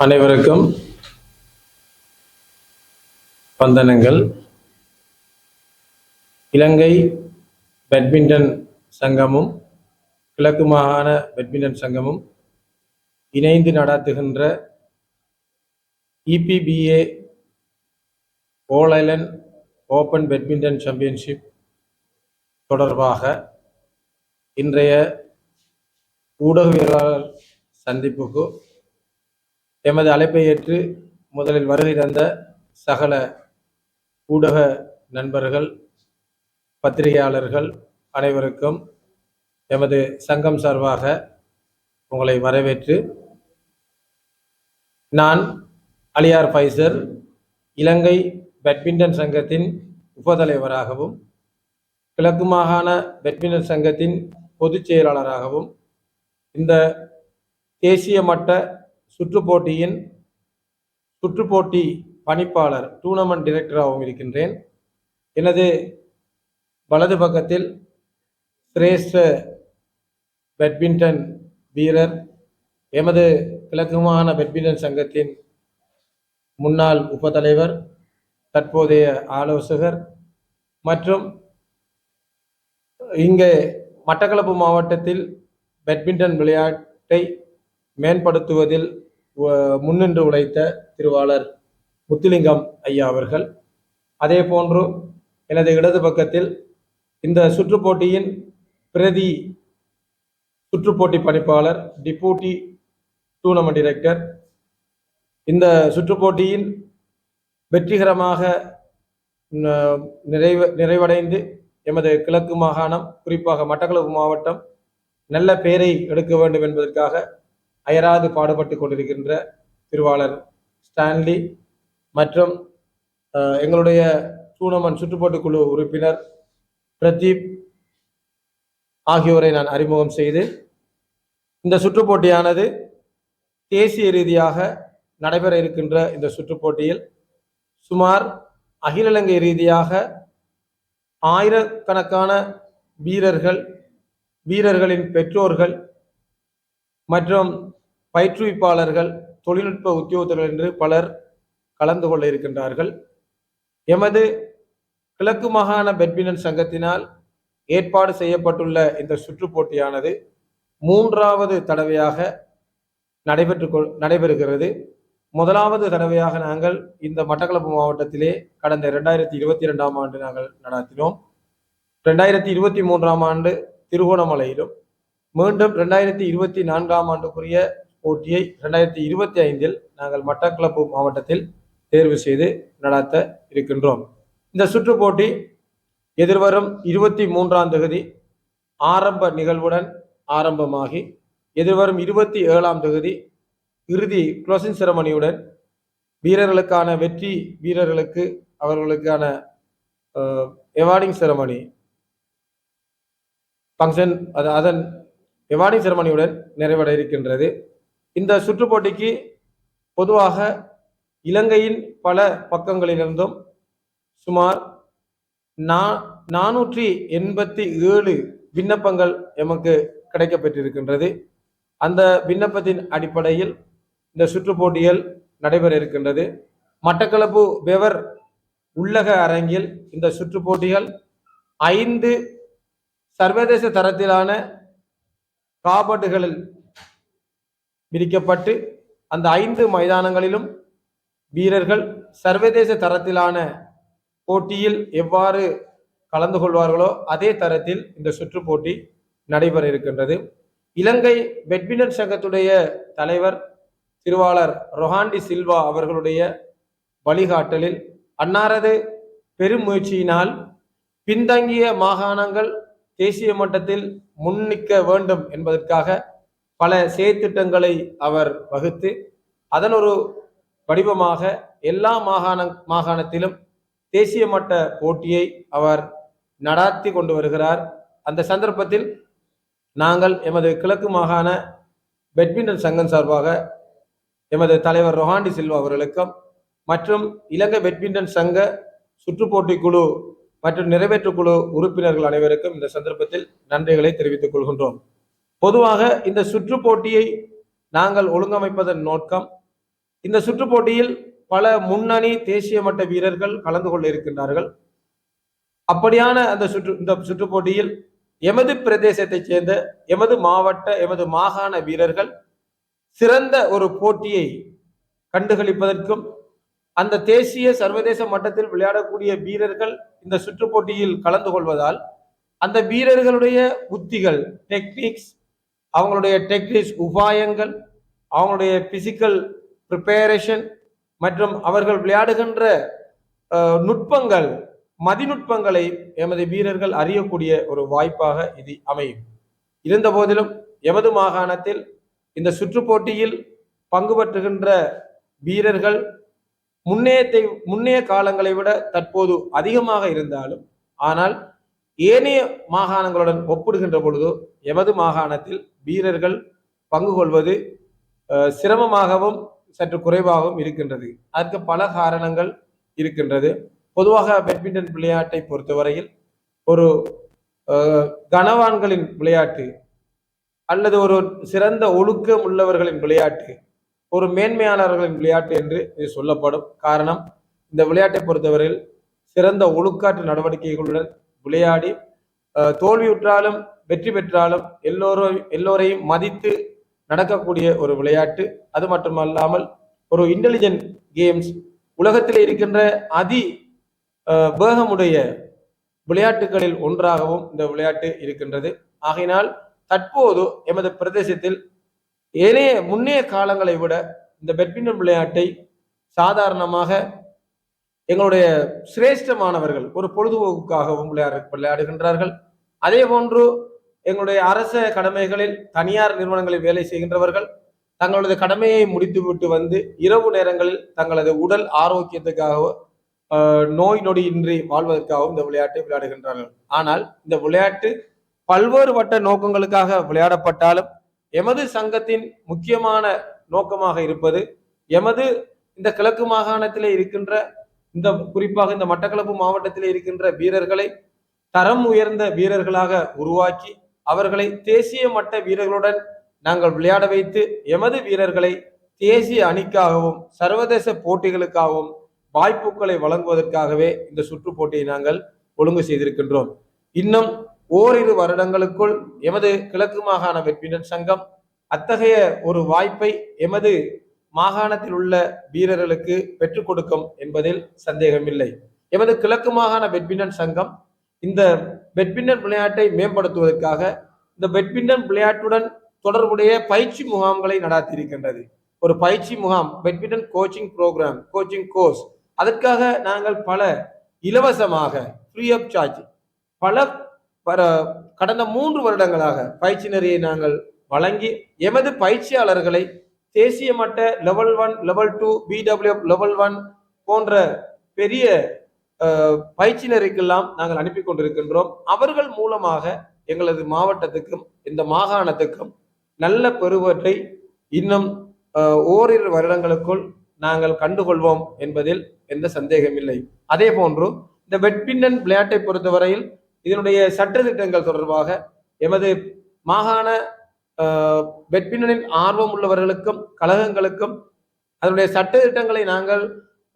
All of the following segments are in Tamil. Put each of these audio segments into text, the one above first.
அனைவருக்கும் வந்தனங்கள். இலங்கை பேட்மிண்டன் சங்கமும் கிழக்கு மாகாண பேட்மிண்டன் சங்கமும் இணைந்து நடத்துகின்ற EPBA all island open badminton championship தொடர்பாக இன்றைய ஊடகவியலாளர் சந்திப்புக்கு எமது அழைப்பை ஏற்று முதலில் வருகை தந்த சகல ஊடக நண்பர்கள் பத்திரிகையாளர்கள் அனைவருக்கும் எமது சங்கம் சார்பாக உங்களை வரவேற்று நான் அலியார் பைசர் இலங்கை பேட்மிண்டன் சங்கத்தின் உபதலைவராகவும் கிழக்கு மாகாண பேட்மிண்டன் சங்கத்தின் பொதுச் செயலாளராகவும் இந்த தேசிய மட்ட சுற்றுப்போட்டியின் போட்டியின் போட்டி பணிப்பாளர் டூர்னமெண்ட் டைரக்டராகவும் இருக்கின்றேன். எனது வலது பக்கத்தில் சிரேஷ்ட பேட்மிண்டன் வீரர் எமது கிழக்குமான பேட்மிண்டன் சங்கத்தின் முன்னாள் உபதலைவர் தற்போதைய ஆலோசகர் மற்றும் இங்கே மட்டக்களப்பு மாவட்டத்தில் பேட்மிண்டன் விளையாட்டை மேம்படுத்துவதில் முன்னின்று உழைத்த திருவாளர் முத்துலிங்கம் ஐயா அவர்கள். அதே போன்று எனது இடது பக்கத்தில் இந்த சுற்றுப்போட்டியின் பிரதி சுற்றுப்போட்டி பணிப்பாளர் டிபூட்டி டூர்னமெண்ட் டைரக்டர். இந்த சுற்றுப்போட்டியின் வெற்றிகரமாக நிறைவு நிறைவடைந்து எமது கிழக்கு மாகாணம் குறிப்பாக மட்டக்களப்பு மாவட்டம் நல்ல பெயரை எடுக்க வேண்டும் என்பதற்காக அயராது பாடுபட்டு கொண்டிருக்கின்ற திருவாளர் ஸ்டான்லி மற்றும் எங்களுடைய சூனமன் சுற்றுப்பாட்டு குழு உறுப்பினர் பிரதீப் ஆகியோரை நான் அறிமுகம் செய்து இந்த சுற்றுப்போட்டியானது தேசிய ரீதியாக நடைபெற இருக்கின்ற இந்த சுற்றுப்போட்டியில் சுமார் அகில இலங்கை ரீதியாக ஆயிரக்கணக்கான வீரர்கள் வீரர்களின் பெற்றோர்கள் மற்றும் பயிற்றுவிப்பாளர்கள் தொழில்நுட்ப உத்தியோகத்தர்கள் என்று பலர் கலந்து கொள்ள இருக்கின்றார்கள். எமது கிழக்கு மாகாண பேட்மிண்டன் சங்கத்தினால் ஏற்பாடு செய்யப்பட்டுள்ள இந்த சுற்று போட்டியானது மூன்றாவது தடவையாக நடைபெற்று நடைபெறுகிறது. முதலாவது தடவையாக நாங்கள் இந்த மட்டக்களப்பு மாவட்டத்திலே கடந்த இரண்டாயிரத்தி இருபத்தி இரண்டாம் ஆண்டு நாங்கள் நடத்தினோம். ரெண்டாயிரத்தி இருபத்தி மூன்றாம் ஆண்டு திருகோணமலையிலும் மீண்டும் ரெண்டாயிரத்தி இருபத்தி நான்காம் ஆண்டுக்குரிய போட்டியை ரெண்டாயிரத்தி இருபத்தி ஐந்தில் நாங்கள் மட்டக்களப்பு மாவட்டத்தில் தேர்வு செய்து நடத்த இருக்கின்றோம். இந்த சுற்று போட்டி எதிர்வரும் இருபத்தி மூன்றாம் தொகுதி ஆரம்ப நிகழ்வுடன் ஆரம்பமாகி எதிர்வரும் இருபத்தி ஏழாம் தொகுதி இறுதி குளோசிங் செரமனியுடன் வீரர்களுக்கான வெற்றி வீரர்களுக்கு அவர்களுக்கான எவார்டிங் செரமனி ஃபங்க்ஷன் அது அதன் எவார்டிங் செரமனியுடன் நிறைவட இருக்கின்றது. இந்த சுற்றுப்போட்டிக்கு பொதுவாக இலங்கையின் பல பக்கங்களிலிருந்தும் சுமார் நா நானூற்றி எண்பத்தி ஏழு விண்ணப்பங்கள் எமக்கு கிடைக்கப்பெற்றிருக்கின்றது. அந்த விண்ணப்பத்தின் அடிப்படையில் இந்த சுற்றுப்போட்டிகள் நடைபெற இருக்கின்றது. மட்டக்களப்பு பெவர் உள்ளக அரங்கில் இந்த சுற்றுப்போட்டிகள் ஐந்து சர்வதேச தரத்திலான காபட்டுகளில் விரிக்கப்பட்டு அந்த ஐந்து மைதானங்களிலும் வீரர்கள் சர்வதேச தரத்திலான போட்டியில் எவ்வாறு கலந்து கொள்வார்களோ அதே தரத்தில் இந்த சுற்று போட்டி நடைபெற இருக்கின்றது. இலங்கை பெட்மிண்டன் சங்கத்துடைய தலைவர் திருவாளர் ரொஹாண்டி சில்வா அவர்களுடைய வழிகாட்டலில் அன்னாரது பெருமுயற்சியினால் பின்தங்கிய மாகாணங்கள் தேசிய மட்டத்தில் முன்னிக்க வேண்டும் என்பதற்காக பல செயற்திட்டங்களை அவர் வகுத்து அதன் ஒரு வடிவமாக எல்லா மாகாண மாகாணத்திலும் தேசிய மட்ட போட்டியை அவர் நடாத்தி கொண்டு வருகிறார். அந்த சந்தர்ப்பத்தில் நாங்கள் எமது கிழக்கு மாகாண பேட்மிண்டன் சங்கம் சார்பாக எமது தலைவர் ரொஹாண்டி சில்வா அவர்களுக்கும் மற்றும் இலங்கை பேட்மிண்டன் சங்க சுற்றுப்போட்டி குழு மற்றும் நிறைவேற்று குழு உறுப்பினர்கள் அனைவருக்கும் இந்த சந்தர்ப்பத்தில் நன்றிகளை தெரிவித்துக் கொள்கின்றோம். பொதுவாக இந்த சுற்று போட்டியை நாங்கள் ஒழுங்கமைப்பதன் நோக்கம் இந்த சுற்று போட்டியில் பல முன்னணி தேசிய மட்ட வீரர்கள் கலந்து கொள்ள இருக்கின்றார்கள். அப்படியான அந்த சுற்று இந்த சுற்று போட்டியில் எமது பிரதேசத்தைச் சேர்ந்த எமது மாவட்ட எமது மாகாண வீரர்கள் சிறந்த ஒரு போட்டியை கண்டுகளிப்பதற்கும் அந்த தேசிய சர்வதேச மட்டத்தில் விளையாடக்கூடிய வீரர்கள் இந்த சுற்று போட்டியில் கலந்து கொள்வதால் அந்த வீரர்களுடைய உத்திகள் டெக்னிக்ஸ் அவங்களுடைய டெக்னிக்ஸ் உபாயங்கள் அவங்களுடைய பிசிக்கல் ப்ரிப்பேரேஷன் மற்றும் அவர்கள் விளையாடுகின்ற நுட்பங்கள் மதிநுட்பங்களை எமது வீரர்கள் அறியக்கூடிய ஒரு வாய்ப்பாக இது அமையும். இருந்த போதிலும் எமது மாகாணத்தில் இந்த சுற்றுப்போட்டியில் பங்கு பெற்றுகின்ற வீரர்கள் முன்னையத்தை முன்னைய காலங்களை விட தற்போது அதிகமாக இருந்தாலும் ஆனால் ஏனைய மாகாணங்களுடன் ஒப்பிடுகின்ற பொழுதோ எமது மாகாணத்தில் வீரர்கள் பங்கு கொள்வது சிரமமாகவும் சற்று குறைவாகவும் இருக்கின்றது. அதற்கு பல காரணங்கள் இருக்கின்றது. பொதுவாக பேட்மிண்டன் விளையாட்டை பொறுத்தவரையில் ஒரு கனவான்களின் விளையாட்டு அல்லது ஒரு சிறந்த ஒழுக்கம் உள்ளவர்களின் விளையாட்டு ஒரு மேன்மையாளர்களின் விளையாட்டு என்று இது சொல்லப்படும். காரணம் இந்த விளையாட்டை பொறுத்தவரையில் சிறந்த ஒழுக்காற்று நடவடிக்கைகளுடன் விளையாடி தோல்வியுற்றாலும் வெற்றி பெற்றாலும் எல்லோரும் எல்லோரையும் மதித்து நடக்கக்கூடிய ஒரு விளையாட்டு. அது மட்டுமல்லாமல் ஒரு இன்டெலிஜென்ட் கேம்ஸ் உலகத்தில் இருக்கின்ற அதி வேகமுடைய விளையாட்டுகளில் ஒன்றாகவும் இந்த விளையாட்டு இருக்கின்றது. ஆகையினால் தற்போது எமது பிரதேசத்தில் ஏனைய முன்னைய காலங்களை விட இந்த பேட்மிண்டன் விளையாட்டை சாதாரணமாக எங்களுடைய சிரேஷ்டமானவர்கள் ஒரு பொழுதுபோக்குக்காகவும் விளையாடு விளையாடுகின்றார்கள். அதே போன்று எங்களுடைய அரச கடமைகளில் தனியார் நிறுவனங்களில் வேலை செய்கின்றவர்கள் தங்களது கடமையை முடித்துவிட்டு வந்து இரவு நேரங்களில் தங்களது உடல் ஆரோக்கியத்துக்காக நோய் நொடி இன்றி வாழ்வதற்காகவும் இந்த விளையாட்டை விளையாடுகின்றார்கள். ஆனால் இந்த விளையாட்டு பல்வேறுபட்ட நோக்கங்களுக்காக விளையாடப்பட்டாலும் எமது சங்கத்தின் முக்கியமான நோக்கமாக இருப்பது எமது இந்த கிழக்கு மாகாணத்திலே இருக்கின்ற இந்த குறிப்பாக இந்த மட்டக்களப்பு மாவட்டத்திலே இருக்கின்ற வீரர்களை தரம் உயர்ந்த வீரர்களாக உருவாக்கி அவர்களை தேசிய மட்ட வீரர்களுடன் நாங்கள் விளையாட வைத்து எமது வீரர்களை தேசிய அணிக்காகவும் சர்வதேச போட்டிகளுக்காகவும் வாய்ப்புகளை வழங்குவதற்காகவே இந்த சுற்று போட்டியை நாங்கள் ஒழுங்கு செய்திருக்கின்றோம். இன்னும் ஓரிரு வருடங்களுக்குள் எமது கிழக்கு மாகாண பேட்மிண்டன் சங்கம் அத்தகைய ஒரு வாய்ப்பை எமது மாகாணத்தில் உள்ள வீரர்களுக்கு பெற்றுக் கொடுக்கும் என்பதில் சந்தேகமில்லை. எமது கிழக்கு மாகாண பெட்மிண்டன் சங்கம் இந்த பெட்மிண்டன் விளையாட்டை மேம்படுத்துவதற்காக இந்த பெட்மிண்டன் விளையாட்டுடன் தொடர்புடைய பயிற்சி முகாம்களை நடாத்தியிருக்கின்றது. ஒரு பயிற்சி முகாம் badminton coaching program coaching course அதற்காக நாங்கள் பல இலவசமாக ஃப்ரீ ஆஃப் சார்ஜ் பல பர கடந்த மூன்று வருடங்களாக பயிற்சி நெறியை நாங்கள் வழங்கி எமது பயிற்சியாளர்களை தேசிய மட்ட level one level two BW level one போன்ற பெரிய பயிற்சியினருக்கெல்லாம் பயிற்சி நெறிக்கெல்லாம் நாங்கள் அனுப்பி கொண்டிருக்கின்றோம். அவர்கள் மூலமாக எங்களது மாவட்டத்துக்கும் இந்த மாகாணத்துக்கும் நல்ல பெறுவற்றை இன்னும் ஓரிரு வருடங்களுக்குள் நாங்கள் கண்டுகொள்வோம் என்பதில் எந்த சந்தேகமில்லை. அதே போன்று இந்த வெட்பின்னன் விளையாட்டை பொறுத்தவரையில் இதனுடைய சட்டத்திட்டங்கள் தொடர்பாக எமது மாகாண அஹ், ஆர்வம் உள்ளவர்களுக்கும் கழகங்களுக்கும் அதனுடைய சட்டத்திட்டங்களை நாங்கள்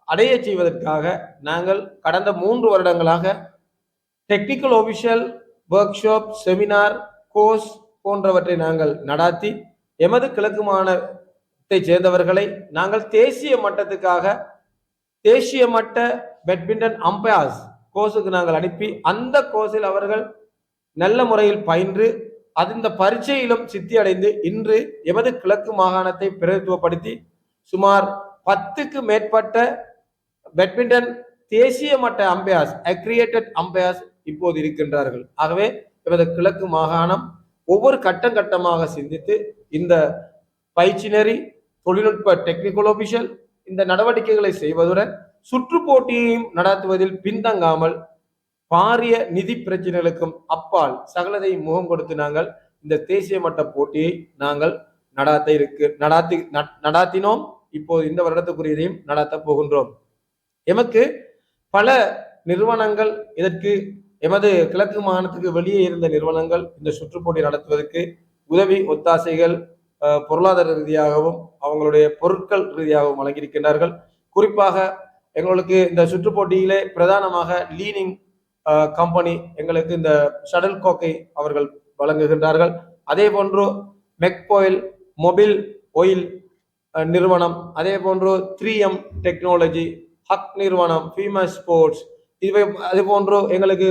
அடைய செய்வதற்காக நாங்கள் கடந்த மூன்று வருடங்களாக technical official workshop seminar course போன்றவற்றை நாங்கள் நடாத்தி எமது கிழக்கு மாநிலத்தை சேர்ந்தவர்களை நாங்கள் தேசிய மட்டத்துக்காக தேசிய மட்ட பேட்மிண்டன் அம்பையர்ஸ் கோர்ஸுக்கு நாங்கள் அனுப்பி அந்த கோர்ஸில் அவர்கள் நல்ல முறையில் பயின்று அது இந்த பரீட்சையிலும் சித்தி அடைந்து இன்று எமது கிழக்கு மாகாணத்தை பிரதித்துவப்படுத்தி சுமார் பத்துக்கு மேற்பட்ட பேட்மிண்டன் தேசிய மட்ட அம்பையாஸ் அக்ரியேட்டட் அம்பையாஸ் இப்போது இருக்கின்றார்கள். ஆகவே எமது கிழக்கு மாகாணம் ஒவ்வொரு கட்டம் கட்டமாக சிந்தித்து இந்த பயிற்சி நெறி தொழில்நுட்ப டெக்னிக்கல் ஒபிஷியல் இந்த நடவடிக்கைகளை செய்வதுடன் சுற்று போட்டியையும் நடத்துவதில் பின்தங்காமல் பாரிய நிதி பிரச்சனைகளுக்கும் அப்பால் சகலதையும் முகம் கொடுத்து நாங்கள் இந்த தேசிய மட்ட போட்டியை நாங்கள் நடாத்த இருக்கு நடாத்தி நடாத்தினோம். இப்போது இந்த வருடத்துக்குரியதையும் நடாத்த போகின்றோம். எமக்கு பல நிறுவனங்கள் இதற்கு எமது கிழக்கு மாகாணத்துக்கு வெளியே இருந்த நிறுவனங்கள் இந்த சுற்றுப்போட்டி நடத்துவதற்கு உதவி ஒத்தாசைகள் பொருளாதார ரீதியாகவும் அவங்களுடைய பொருட்கள் ரீதியாகவும் வழங்கியிருக்கின்றார்கள். குறிப்பாக எங்களுக்கு இந்த சுற்றுப்போட்டியிலே பிரதானமாக லீனிங் கம்பெனி எங்களுக்கு இந்த ஷடல் கோக்கை அவர்கள் வழங்குகின்றார்கள். அதே போன்று மெக்போயில் மொபைல் ஒயில் நிறுவனம் அதே போன்று த்ரீ எம் டெக்னாலஜி ஹக் நிறுவனம் ஃபீமஸ் ஸ்போர்ட்ஸ் இவை அது போன்று எங்களுக்கு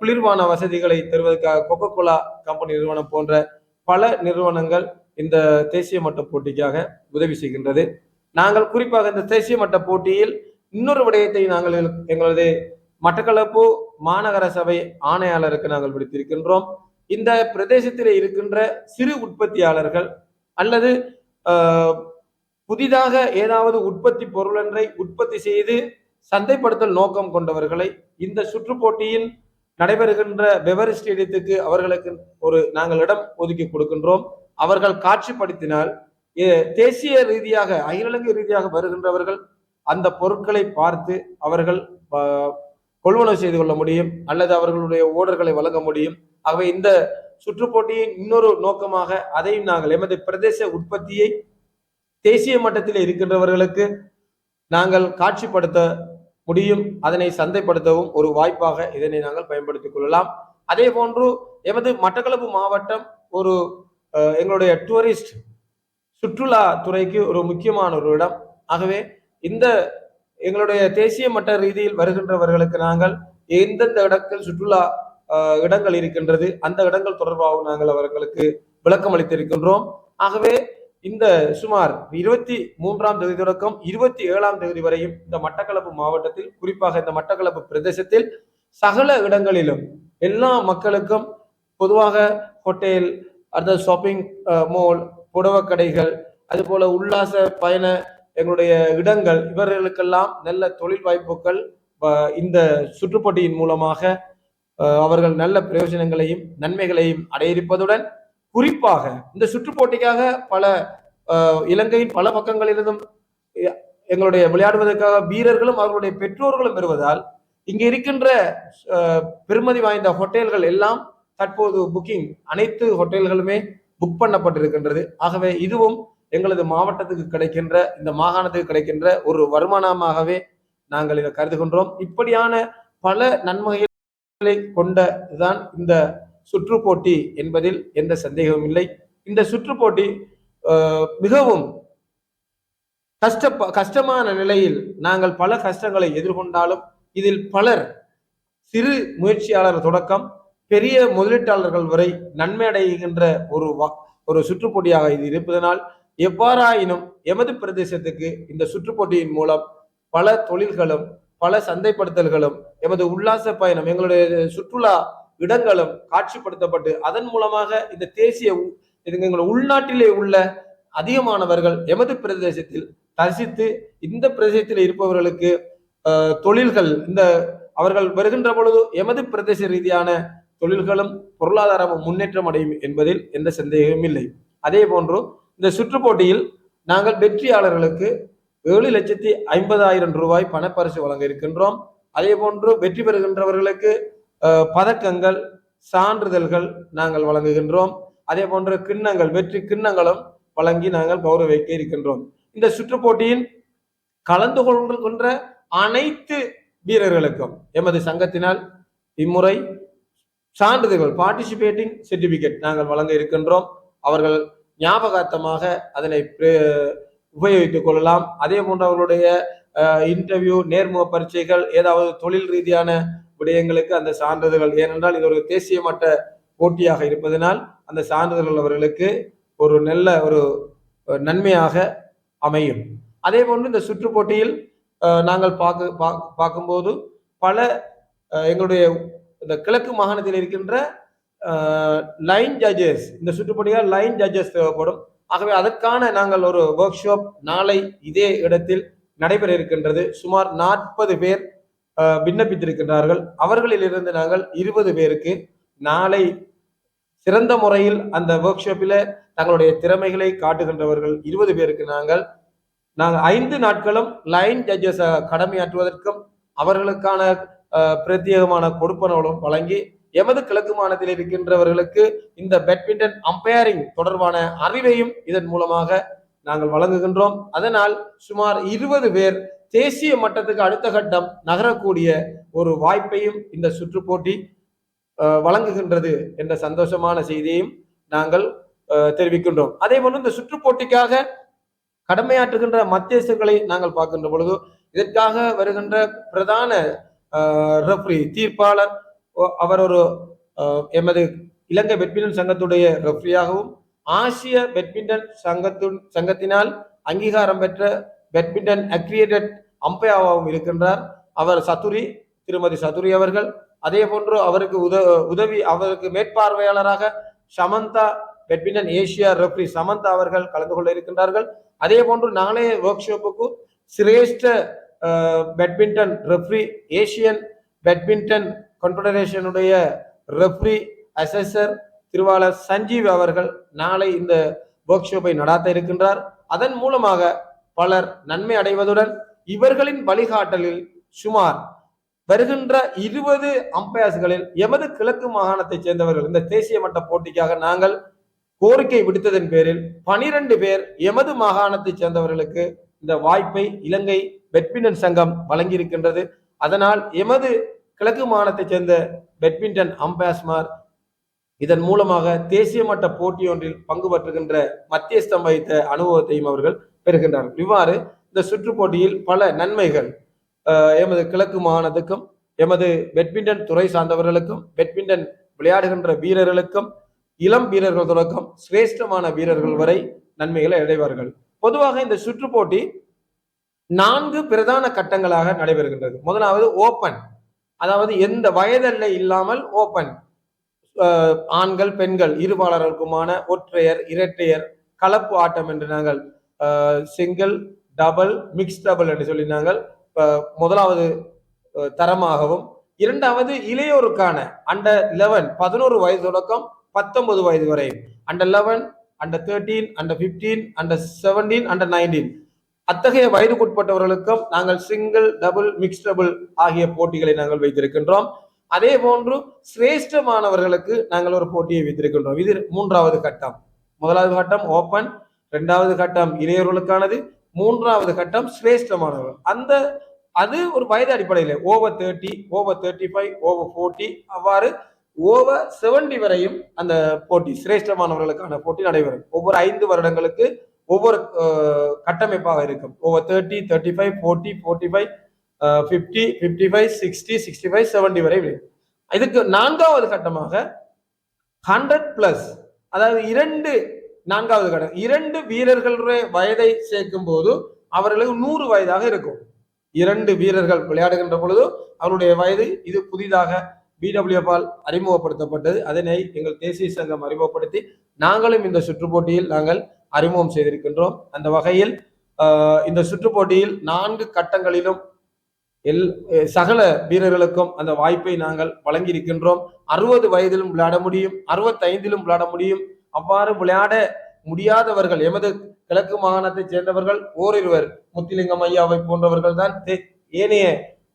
குளிர்வான வசதிகளை தருவதற்காக கொக்கோ கோலா கம்பெனி நிறுவனம் போன்ற பல நிறுவனங்கள் இந்த தேசிய மட்ட போட்டிக்காக உதவி செய்கின்றது. நாங்கள் குறிப்பாக இந்த தேசிய மட்ட போட்டியில் இன்னொரு விடயத்தை நாங்கள் எங்களது மட்டக்களப்பு மாநகர சபை ஆணையாளருக்கு நாங்கள் விடுத்திருக்கின்றோம். இந்த பிரதேசத்தில் இருக்கின்ற சிறு உற்பத்தியாளர்கள் அல்லது ஆஹ், புதிதாக ஏதாவது உற்பத்தி பொருளொன்றை உற்பத்தி செய்து சந்தைப்படுத்தல் நோக்கம் கொண்டவர்களை இந்த சுற்றுப்போட்டியில் நடைபெறுகின்ற பெவர் ஸ்டேடியத்துக்கு அவர்களுக்கு ஒரு நாங்கள் இடம் ஒதுக்கி கொடுக்கின்றோம். அவர்கள் காட்சிப்படுத்தினால் தேசிய ரீதியாக அகில ரீதியாக வருகின்றவர்கள் அந்த பொருட்களை பார்த்து அவர்கள் கொள்வனவு செய்து கொள்ள முடியும் அல்லது அவர்களுடைய ஓடர்களை வழங்க முடியும். ஆகவே இந்த சுற்றுப்போட்டியின் இன்னொரு நோக்கமாக அதையும் நாங்கள் எமது பிரதேச உற்பத்தியை தேசிய மட்டத்தில் இருக்கின்றவர்களுக்கு நாங்கள் காட்சிப்படுத்த முடியும் அதனை சந்தைப்படுத்தவும் ஒரு வாய்ப்பாக இதனை நாங்கள் பயன்படுத்திக் கொள்ளலாம். அதே போன்று எமது மட்டக்களப்பு மாவட்டம் ஒரு எங்களுடைய டூரிஸ்ட் சுற்றுலா துறைக்கு ஒரு முக்கியமான ஒரு இடம். ஆகவே இந்த எங்களுடைய தேசிய மட்ட ரீதியில் வருகின்றவர்களுக்கு நாங்கள் எந்தெந்த இடத்தில் சுற்றுலா இடங்கள் இருக்கின்றது அந்த இடங்கள் தொடர்பாக நாங்கள் அவர்களுக்கு விளக்கம் அளித்திருக்கின்றோம். ஆகவே இந்த சுமார் இருபத்தி மூன்றாம் தேதி தொடக்கம் இருபத்தி ஏழாம் தேதி வரையும் இந்த மட்டக்களப்பு மாவட்டத்தில் குறிப்பாக இந்த மட்டக்களப்பு பிரதேசத்தில் சகல இடங்களிலும் எல்லா மக்களுக்கும் பொதுவாக ஹோட்டல் அடுத்த ஷாப்பிங் மால் புடவை கடைகள் அதுபோல உல்லாச பயண எங்களுடைய இடங்கள் இவர்களுக்கெல்லாம் நல்ல தொழில் வாய்ப்புகள் இந்த சுற்றுப்போட்டியின் மூலமாக அவர்கள் நல்ல பிரயோஜனங்களையும் நன்மைகளையும் அடையிருப்பதுடன் குறிப்பாக இந்த சுற்றுப்போட்டிக்காக பல இலங்கையின் பல பக்கங்களிலிருந்தும் எங்களுடைய விளையாடுவதற்காக வீரர்களும் அவர்களுடைய பெற்றோர்களும் வருவதால் இங்கே இருக்கின்ற பெருமதி வாய்ந்த ஹோட்டல்கள் எல்லாம் தற்போது புக்கிங் அனைத்து ஹோட்டல்களுமே புக் பண்ணப்பட்டிருக்கின்றது. ஆகவே இதுவும் எங்களது மாவட்டத்துக்கு கிடைக்கின்ற இந்த மாகாணத்துக்கு கிடைக்கின்ற ஒரு வருமானமாகவே நாங்கள் இதை கருதுகின்றோம். இப்படியான பல நன்மைகளை கொண்டதான் இந்த சுற்றுப்போட்டி என்பதில் எந்த சந்தேகமும் இல்லை. இந்த சுற்றுப்போட்டி அஹ், மிகவும் கஷ்ட கஷ்டமான நிலையில் நாங்கள் பல கஷ்டங்களை எதிர்கொண்டாலும் இதில் பலர் சிறு முயற்சியாளர் தொடக்கம் பெரிய முதலீட்டாளர்கள் வரை நன்மை அடைகின்ற ஒரு வா- ஒரு சுற்றுப்போட்டியாக இது இருப்பதனால் எவ்வாறாயினும் எமது பிரதேசத்துக்கு இந்த சுற்றுப்போட்டியின் மூலம் பல தொழில்களும் பல சந்தைப்படுத்தல்களும் எமது உல்லாச பயணம் எங்களுடைய சுற்றுலா இடங்களும் காட்சிப்படுத்தப்பட்டு அதன் மூலமாக இந்த தேசிய எங்கள் உள்நாட்டிலே உள்ள அதிகமானவர்கள் எமது பிரதேசத்தில் தரிசித்து இந்த பிரதேசத்தில் இருப்பவர்களுக்கு தொழில்கள் இந்த அவர்கள் வருகின்ற பொழுது எமது பிரதேச ரீதியான தொழில்களும் பொருளாதாரமும் முன்னேற்றம் அடையும் என்பதில் எந்த சந்தேகமும் இல்லை. அதே போன்று இந்த சுற்றுப்போட்டியில் நாங்கள் வெற்றியாளர்களுக்கு ஏழு லட்சத்தி ஐம்பதாயிரம் ரூபாய் பணப்பரிசு வழங்க இருக்கின்றோம். அதே போன்று வெற்றி பெறுகின்றவர்களுக்கு பதக்கங்கள் சான்றிதழ்கள் நாங்கள் வழங்குகின்றோம். அதே போன்ற கிண்ணங்கள் வெற்றி கிண்ணங்களும் வழங்கி நாங்கள் கௌரவிக்க இருக்கின்றோம். இந்த சுற்றுப்போட்டியின் கலந்து கொள்கின்ற அனைத்து வீரர்களுக்கும் எமது சங்கத்தினால் இம்முறை சான்றிதழ்கள் பார்ட்டிசிபேட்டிங் சர்டிபிகேட் நாங்கள் வழங்க இருக்கின்றோம். அவர்கள் ஞாபகார்த்தமாக அதனை உபயோகித்துக் கொள்ளலாம். அதே போன்று அவர்களுடைய இன்டர்வியூ நேர்முக பரீட்சைகள் ஏதாவது தொழில் ரீதியான விடயங்களுக்கு அந்த சான்றிதழ்கள் ஏனென்றால் இது ஒரு தேசிய மட்ட போட்டியாக இருப்பதனால் அந்த சான்றிதழ்கள் அவர்களுக்கு ஒரு நல்ல ஒரு நன்மையாக அமையும். அதே போன்று இந்த சுற்று போட்டியில் நாங்கள் பார்க்க பா- பார்க்கும்போது பல எங்களுடைய இந்த கிழக்கு மாகாணத்தில் இருக்கின்ற லைன் ஜட்ஜஸ் இந்த சுற்றுப்பட்டியால் லைன் ஜட்ஜஸ் தேவைப்படும். ஆகவே அதற்கான நாங்கள் ஒரு ஒர்க் ஷாப் நாளை இதே இடத்தில் நடைபெற இருக்கின்றது. சுமார் நாற்பது பேர் விண்ணப்பித்திருக்கின்றார்கள். அவர்களிலிருந்து நாங்கள் இருபது பேருக்கு நாளை சிறந்த முறையில் அந்த ஒர்க் ஷாப்பில் தங்களுடைய திறமைகளை காட்டுகின்றவர்கள் இருபது பேருக்கு நாங்கள் நாங்கள் ஐந்து நாட்களும் லைன் ஜட்ஜஸ் கடமையாற்றுவதற்கும் அவர்களுக்கான பிரத்யேகமான கொடுப்பனவுகளும் வழங்கி எமது கிழக்கு மாநிலத்தில் இருக்கின்றவர்களுக்கு இந்த பேட்மிண்டன் அம்பையரிங் தொடர்பான அறிவையும் இதன் மூலமாக நாங்கள் வழங்குகின்றோம். அதனால் சுமார் இருபது பேர் தேசிய மட்டத்துக்கு அடுத்த கட்டம் நகரக்கூடிய ஒரு வாய்ப்பையும் இந்த சுற்று போட்டி வழங்குகின்றது என்ற சந்தோஷமான செய்தியையும் நாங்கள் அஹ், தெரிவிக்கின்றோம். அதே போல இந்த சுற்று போட்டிக்காக கடமையாற்றுகின்ற மத்தியஸ்தர்களை நாங்கள் பார்க்கின்ற பொழுது இதற்காக வருகின்ற பிரதான ரெஃப்ரி தீர்ப்பாளர் அவர் ஒரு எமது இலங்கை பேட்மிண்டன் சங்கத்துடைய ரெஃப்ரியாகவும் ஆசிய பேட்மிண்டன் சங்கத்து சங்கத்தினால் அங்கீகாரம் பெற்ற பேட்மிண்டன் அக்ரியேட்டட் அம்பையாவாகவும் இருக்கின்றார். அவர் சதுரி திருமதி சதுரி அவர்கள். அதே போன்று அவருக்கு உத உதவி அவருக்கு மேற்பார்வையாளராக Samantha badminton Asia referee Samantha அவர்கள் கலந்து கொள்ள இருக்கின்றார்கள். அதே போன்று நாளைய ஒர்க் ஷாப்புக்கு சிரேஷ்ட badminton badminton referee Asian badminton கான்ஃபெடரேஷனுடைய referee assessor திருவாளர் சஞ்சீவ் அவர்கள் நாளை இந்த ஒர்க் ஷாப்பை நடாத்த இருக்கின்றார். அதன் மூலமாக பலர் நன்மை அடைவதுடன் இவர்களின் வழிகாட்டலில் சுமார் வருகின்ற இருபது அம்பையர்ஸ்களில் எமது கிழக்கு மாகாணத்தைச் சேர்ந்தவர்கள் இந்த தேசிய மட்ட போட்டிக்காக நாங்கள் கோரிக்கை விடுத்ததன் பேரில் பனிரெண்டு பேர் எமது மாகாணத்தைச் சேர்ந்தவர்களுக்கு இந்த வாய்ப்பை இலங்கை பேட்மிண்டன் சங்கம் வழங்கியிருக்கின்றது. அதனால் எமது கிழக்கு மாகாணத்தைச் சேர்ந்த பேட்மிண்டன் அம்பாஸ்மார் இதன் மூலமாக தேசிய மட்ட போட்டி ஒன்றில் பங்கு பெற்றுகின்ற மத்தியஸ்தம் வைத்த அனுபவத்தையும் அவர்கள் பெறுகின்றார்கள். இவ்வாறு இந்த சுற்று போட்டியில் பல நன்மைகள் எமது கிழக்கு மாகாணத்துக்கும் எமது பேட்மிண்டன் துறை சார்ந்தவர்களுக்கும் பேட்மிண்டன் விளையாடுகின்ற வீரர்களுக்கும் இளம் வீரர்கள் தொடக்கம் சிரேஷ்டமான வீரர்கள் வரை நன்மைகளை அடைவார்கள். பொதுவாக இந்த சுற்று போட்டி நான்கு பிரதான கட்டங்களாக நடைபெறுகின்றது. முதலாவது ஓபன். அதாவது எந்த வயதல்ல இல்லாமல் ஓப்பன் ஆண்கள் பெண்கள் இருபாளர்களுக்குமான ஒற்றையர் இரட்டையர் கலப்பு ஆட்டம் என்று நாங்கள் சிங்கிள் டபுள் மிக்ஸ் டபுள் என்று சொல்லி நாங்கள் முதலாவது தரமாகவும் இரண்டாவது இளையோருக்கான அண்டர் லெவன் பதினோரு வயது தொடக்கம் பத்தொன்பது வயது வரை. Under eleven under thirteen under fifteen under seventeen under nineteen அத்தகைய வயதுக்குட்பட்டவர்களுக்கும் நாங்கள் சிங்கிள் டபுள் மிக்ஸ் டபுள் ஆகிய போட்டிகளை நாங்கள் வைத்திருக்கின்றோம். அதே போன்று சிரேஷ்டமானவர்களுக்கு நாங்கள் ஒரு போட்டியை வைத்திருக்கின்றோம். இது மூன்றாவது கட்டம். முதலாவது கட்டம் ஓப்பன் இரண்டாவது கட்டம் இளையவர்களுக்கானது மூன்றாவது கட்டம் சிரேஷ்டமானவர்கள். அந்த அது ஒரு வயது அடிப்படையில். Over thirty over thirty five over forty அவ்வாறு ஓவர் செவன்டி வரையும் அந்த போட்டி சிரேஷ்டமானவர்களுக்கான போட்டி நடைபெறும். ஒவ்வொரு ஐந்து வருடங்களுக்கு ஒவ்வொரு கட்டமைப்பாக இருக்கும். ஒவ்வொரு thirty thirty five forty forty five fifty fifty five sixty sixty five seventy வரை இதுக்கு நான்காவது கட்டமாக ஹண்ட்ரட் பிளஸ் அதாவது இரண்டு நான்காவது கட்டம். இரண்டு வீரர்களுடைய வயதை சேர்க்கும் போது அவர்களுக்கு நூறு வயதாக இருக்கும். இரண்டு வீரர்கள் விளையாடுகின்ற பொழுது அவருடைய வயது இது புதிதாக பிடபிள்யூஎஃபால் அறிமுகப்படுத்தப்பட்டது. அதனை எங்கள் தேசிய சங்கம் அறிமுகப்படுத்தி நாங்களும் இந்த சுற்றுப்போட்டியில் நாங்கள் அறிமுகம் செய்திருக்கின்றோம். அந்த வகையில் ஆஹ், இந்த சுற்றுப்போட்டியில் நான்கு கட்டங்களிலும் எல் சகல வீரர்களுக்கும் அந்த வாய்ப்பை நாங்கள் வழங்கியிருக்கின்றோம். அறுபது வயதிலும் விளையாட முடியும் அறுபத்தைந்திலும் விளையாட முடியும். அவ்வாறு விளையாட முடியாதவர்கள் எமது கிழக்கு மாகாணத்தைச் சேர்ந்தவர்கள் ஓரிருவர் முத்திலிங்கம் ஐயாவை போன்றவர்கள் தான். தே- ஏனைய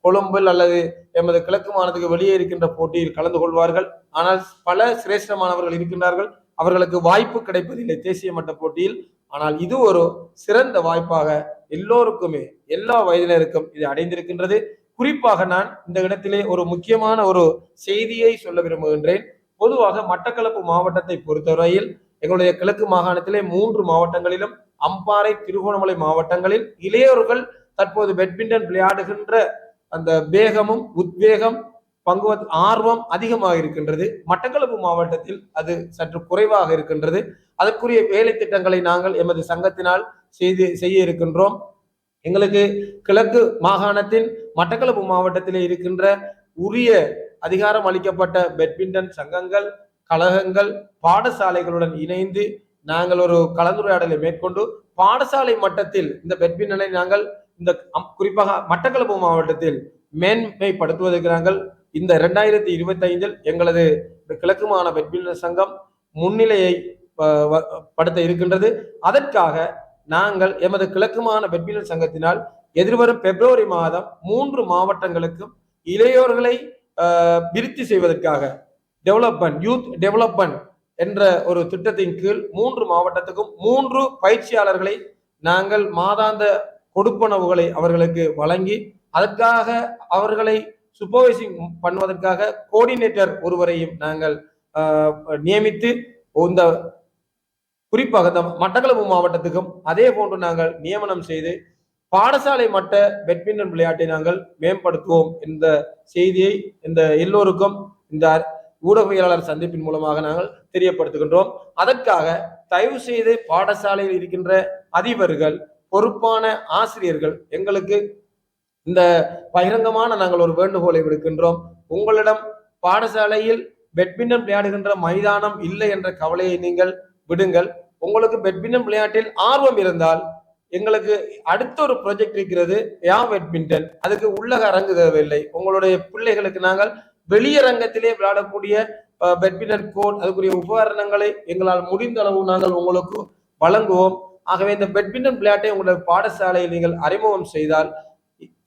கொழும்பில் அல்லது எமது கிழக்கு மாகாணத்துக்கு வெளியே இருக்கின்ற போட்டியில் கலந்து கொள்வார்கள். ஆனால் பல சிரேஷ்டமானவர்கள் இருக்கின்றார்கள். அவர்களுக்கு வாய்ப்பு கிடைப்பதில்லை தேசிய மட்ட போட்டியில். ஆனால் இது ஒரு சிறந்த வாய்ப்பாக எல்லோருக்குமே எல்லா வயதினருக்கும் இது அடைந்திருக்கின்றது. குறிப்பாக நான் இந்த இடத்திலே ஒரு முக்கியமான ஒரு செய்தியை சொல்ல விரும்புகின்றேன். பொதுவாக மட்டக்களப்பு மாவட்டத்தை பொறுத்தவரையில் எங்களுடைய கிழக்கு மாகாணத்திலே மூன்று மாவட்டங்களிலும் அம்பாறை திருகோணமலை மாவட்டங்களில் இளையோர்கள் தற்போது பேட்மிண்டன் விளையாடுகின்ற அந்த வேகமும் உத்வேகம் பங்கு ஆர்வம் அதிகமாக இருக்கின்றது. மட்டக்களப்பு மாவட்டத்தில் அது சற்று குறைவாக இருக்கின்றது. அதற்குரிய வேலை திட்டங்களை நாங்கள் எமது சங்கத்தினால் செய்து செய்ய இருக்கின்றோம். எங்களுக்கு கிழக்கு மாகாணத்தின் மட்டக்களப்பு மாவட்டத்திலே இருக்கின்ற உரிய அதிகாரம் அளிக்கப்பட்ட பேட்மிண்டன் சங்கங்கள் கழகங்கள் பாடசாலைகளுடன் இணைந்து நாங்கள் ஒரு கலந்துரையாடலை மேற்கொண்டு பாடசாலை மட்டத்தில் இந்த பேட்மிண்டனை நாங்கள் இந்த குறிப்பாக மட்டக்களப்பு மாவட்டத்தில் மேன்மைப்படுத்துவதற்கு நாங்கள் இந்த இரண்டாயிரத்தி இருபத்தி ஐந்தில் எங்களது கிழக்கு மாகாண பெட்மிண்டன் சங்கம் முன்னிலையை வ- படுத்த இருக்கின்றது. அதற்காக நாங்கள் எமது கிழக்கு மாகாண பெட்மிண்டன் சங்கத்தினால் எதிர்வரும் பிப்ரவரி மாதம் மூன்று மாவட்டங்களுக்கும் இளையோர்களை விருத்தி செய்வதற்காக டெவலப்மெண்ட் யூத் டெவலப்மெண்ட் என்ற ஒரு திட்டத்தின் கீழ் மூன்று மாவட்டத்துக்கும் மூன்று பயிற்சியாளர்களை நாங்கள் மாதாந்த கொடுப்பனவுகளை அவர்களுக்கு வழங்கி அதற்காக அவர்களை சூப்பர்வைசிங் பண்ணுவதற்காக கோஆர்டினேட்டர் ஒருவரையும் நாங்கள் நியமித்து இந்த குறிப்பாக இந்த மட்டக்களப்பு மாவட்டத்துக்கும் அதே போன்று நாங்கள் நியமனம் செய்து பாடசாலை மட்ட பேட்மிண்டன் விளையாட்டை நாங்கள் மேம்படுத்துவோம் இந்த செய்தியை இந்த எல்லோருக்கும் இந்த ஊடகவியலாளர் சந்திப்பின் மூலமாக நாங்கள் தெரியப்படுத்துகின்றோம். அதற்காக தயவு செய்து பாடசாலையில் இருக்கின்ற அதிபர்கள் பொறுப்பான ஆசிரியர்கள் எங்களுக்கு இந்த பகிரங்கமான நாங்கள் ஒரு வேண்டுகோளை விடுக்கின்றோம். உங்களிடம் பாடசாலையில் பெட்மிண்டன் விளையாடுகின்ற மைதானம் இல்லை என்ற கவலையை நீங்கள் விடுங்கள். உங்களுக்கு பெட்மிண்டன் விளையாட்டில் ஆர்வம் இருந்தால் எங்களுக்கு அடுத்த ஒரு ப்ராஜெக்ட் இருக்கிறது யா பேட்மிண்டன் அதுக்கு உள்ளக அரங்கு தேவையில்லை. உங்களுடைய பிள்ளைகளுக்கு நாங்கள் வெளியரங்கத்திலே விளையாடக்கூடிய அஹ், பேட்மிண்டன் கோர்ட் அதுக்குரிய உபகரணங்களை எங்களால் முடிந்த அளவு நாங்கள் உங்களுக்கு வழங்குவோம். ஆகவே இந்த பேட்மிண்டன் விளையாட்டை உங்களுடைய பாடசாலையில் நீங்கள் அறிமுகம் செய்தால்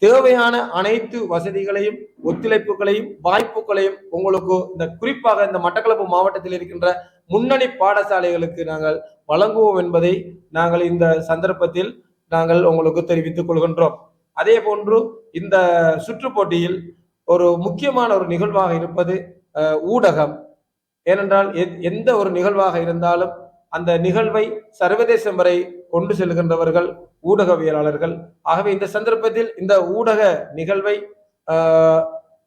தேவையான அனைத்து வசதிகளையும் ஒத்துழைப்புகளையும் வாய்ப்புகளையும் உங்களுக்கு இந்த குறிப்பாக இந்த மட்டக்களப்பு மாவட்டத்தில் இருக்கின்ற முன்னணி பாடசாலைகளுக்கு நாங்கள் வழங்குவோம் என்பதை நாங்கள் இந்த சந்தர்ப்பத்தில் நாங்கள் உங்களுக்கு தெரிவித்துக் கொள்கின்றோம். அதே போன்று இந்த சுற்று போட்டியில் ஒரு முக்கியமான ஒரு நிகழ்வாக இருப்பது அஹ், ஊடகம். ஏனென்றால் எந்த ஒரு நிகழ்வாக இருந்தாலும் அந்த நிகழ்வை சர்வதேசம் வரை கொண்டு செல்கின்றவர்கள் ஊடகவியலாளர்கள். ஆகவே இந்த சந்தர்ப்பத்தில் இந்த ஊடக நிகழ்வை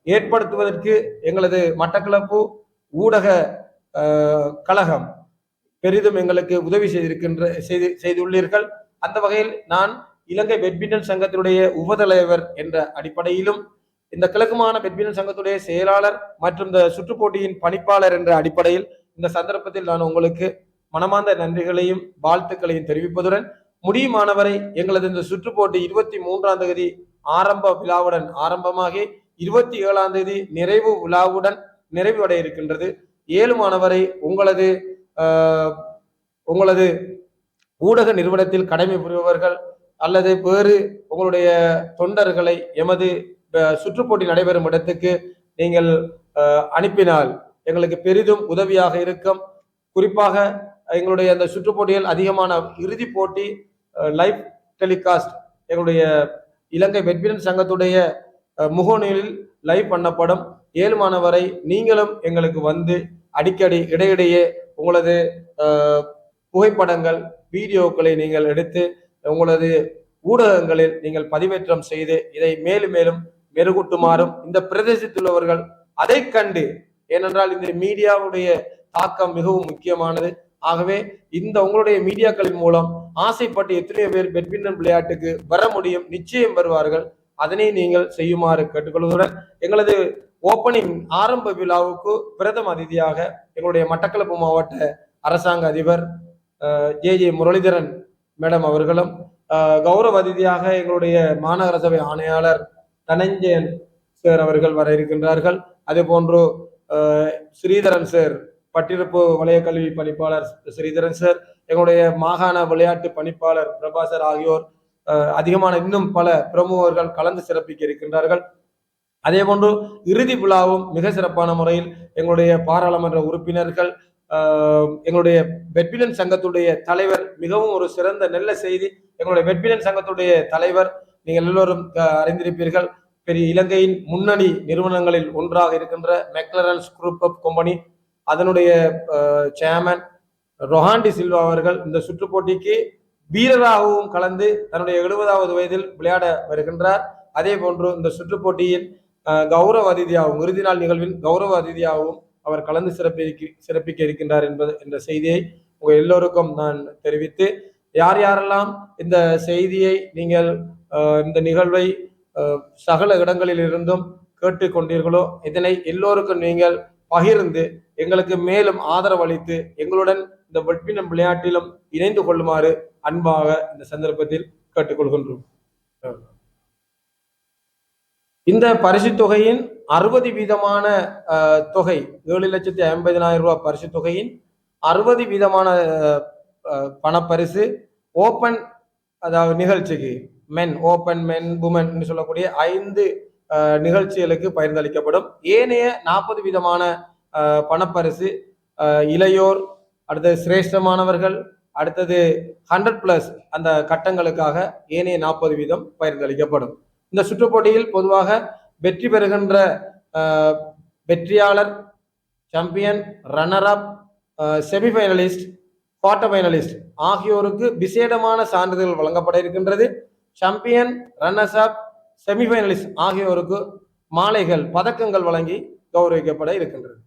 ஏற்படுத்துவதற்கு எங்களது மட்டக்களப்பு ஊடக கழகம் பெரிதும் எங்களுக்கு உதவி செய்திருக்கின்ற செய்து செய்துள்ளீர்கள். அந்த வகையில் நான் இலங்கை பெட்மிண்டன் சங்கத்தினுடைய உபதலைவர் என்ற அடிப்படையிலும் இந்த கிழக்குமான பெட்மிண்டன் சங்கத்துடைய செயலாளர் மற்றும் இந்த சுற்றுப்போட்டியின் பணிப்பாளர் என்ற அடிப்படையில் இந்த சந்தர்ப்பத்தில் நான் உங்களுக்கு மனமார்ந்த நன்றிகளையும் வாழ்த்துக்களையும் தெரிவிப்பதுடன் முடியுமானவரை எங்களது இந்த சுற்றுப்போட்டி இருபத்தி மூன்றாம் தேதி ஆரம்ப விழாவுடன் ஆரம்பமாகி இருபத்தி ஏழாம் தேதி நிறைவு விழாவுடன் நிறைவடைய இருக்கின்றது. ஏழு மாணவரை உங்களது உங்களது ஊடக நிறுவனத்தில் கடமை புரிபவர்கள் அல்லது வேறு உங்களுடைய தொண்டர்களை எமது சுற்றுப்போட்டி நடைபெறும் இடத்துக்கு நீங்கள் அனுப்பினால் எங்களுக்கு பெரிதும் உதவியாக இருக்கும். குறிப்பாக எங்களுடைய அந்த சுற்றுப்போட்டியில் அதிகமான இறுதிப் போட்டி லைவ் டெலிகாஸ்ட் எங்களுடைய இலங்கை பேட்மிண்டன் சங்கத்துடைய முகநூலில் லைவ் பண்ணப்படும். ஏழு மாணவரை நீங்களும் எங்களுக்கு வந்து அடிக்கடி இடையிடையே உங்களது புகைப்படங்கள் வீடியோக்களை நீங்கள் எடுத்து உங்களது ஊடகங்களில் நீங்கள் பதிவேற்றம் செய்து இதை மேலும் மேலும் மெருகூட்டுமாறும் இந்த பிரதேசத்தில் உள்ளவர்கள் அதை கண்டு ஏனென்றால் இந்த மீடியாவுடைய தாக்கம் மிகவும் முக்கியமானது. ஆகவே இந்த உங்களுடைய மீடியாக்களின் மூலம் ஆசைப்பட்டு எத்தனையோ பேர் பேட்மிண்டன் விளையாட்டுக்கு வர முடியும் நிச்சயம் வருவார்கள். அதனை நீங்கள் செய்யுமாறு கேட்டுக்கொள்வதுடன் எங்களது ஓப்பனிங் ஆரம்ப விழாவுக்கு பிரதம அதிதியாக எங்களுடைய மட்டக்களப்பு மாவட்ட அரசாங்க அதிபர் ஜே ஜே முரளிதரன் மேடம் அவர்களும் கௌரவ அதிதியாக எங்களுடைய மாநகர சபை ஆணையாளர் தனஞ்சயன் சார் அவர்கள் வர இருக்கின்றார்கள். அதே போன்று ஸ்ரீதரன் சார் பட்டிருப்பு வலய கல்வி பணிப்பாளர் ஸ்ரீதரன் சார் எங்களுடைய மாகாண விளையாட்டு பணிப்பாளர் பிரபாசர் ஆகியோர் அதிகமான இன்னும் பல பிரமுகர்கள் கலந்து சிறப்பிக்க இருக்கின்றார்கள். அதே போன்று இறுதி விழாவும் மிக சிறப்பான முறையில் எங்களுடைய பாராளுமன்ற உறுப்பினர்கள் எங்களுடைய வெட்பிலன் சங்கத்துடைய தலைவர் மிகவும் ஒரு சிறந்த நல்ல செய்தி. எங்களுடைய வெட்பிலன் சங்கத்துடைய தலைவர் நீங்கள் எல்லோரும் அஹ், அறிந்திருப்பீர்கள். பெரிய இலங்கையின் முன்னணி நிறுவனங்களில் ஒன்றாக இருக்கின்ற மெக்லரன்ஸ் குரூப் ஆஃப் கம்பெனி அதனுடைய சேர்மன் ரொஹாண்டி சில்வா அவர்கள் இந்த சுற்றுப்போட்டிக்கு வீரராகவும் கலந்து தன்னுடைய எழுபதாவது வயதில் விளையாட வருகின்றார். அதே போன்று இந்த சுற்றுப்போட்டியில் கௌரவ அதிதியாகவும் இறுதி நாள் நிகழ்வின் கௌரவ அதிதியாகவும் அவர் கலந்து சிறப்பிக்கு சிறப்பிக்க இருக்கின்றார் என்பது என்ற செய்தியை உங்கள் எல்லோருக்கும் நான் தெரிவித்து யார் யாரெல்லாம் இந்த செய்தியை நீங்கள் இந்த நிகழ்வை சகல இடங்களில் இருந்தும் கேட்டுக்கொண்டீர்களோ இதனை எல்லோருக்கும் நீங்கள் பகிர்ந்து எங்களுக்கு மேலும் ஆதரவு அளித்து எங்களுடன் இந்த வெட்பினம் விளையாட்டிலும் இணைந்து கொள்ளுமாறு அன்பாக இந்த சந்தர்ப்பத்தில் கேட்டுக்கொள்கின்றோம். இந்த பரிசு தொகையின் அறுபது வீதமான தொகை ஏழு லட்சத்தி ஐம்பதினாயிரம் ரூபாய் பரிசு தொகையின் அறுபது வீதமான பணப்பரிசு ஓப்பன் அதாவது நிகழ்ச்சிக்கு மென் ஓப்பன் மென் உமன் சொல்லக்கூடிய ஐந்து நிகழ்ச்சிகளுக்கு பகிர்ந்தளிக்கப்படும் ஏனைய நாற்பது வீதமான பணப்பரிசு இளையோர் அடுத்தது சிரேஷ்டமானவர்கள் அடுத்தது ஹண்ட்ரட் பிளஸ் அந்த கட்டங்களுக்காக ஏனைய நாற்பது வீதம் பகிர்ந்தளிக்கப்படும். இந்த சுற்றுப்போட்டியில் பொதுவாக வெற்றி பெறுகின்ற வெற்றியாளர் champion runner up semifinalist quarter finalist ஆகியோருக்கு விசேடமான சான்றிதழ் வழங்கப்பட இருக்கின்றது. சாம்பியன் ரன்னர்ஸ் அப் செமிஃபைனலிஸ்ட் ஆகியோருக்கு மாலைகள் பதக்கங்கள் வழங்கி கௌரவிக்கப்பட இருக்கின்றது.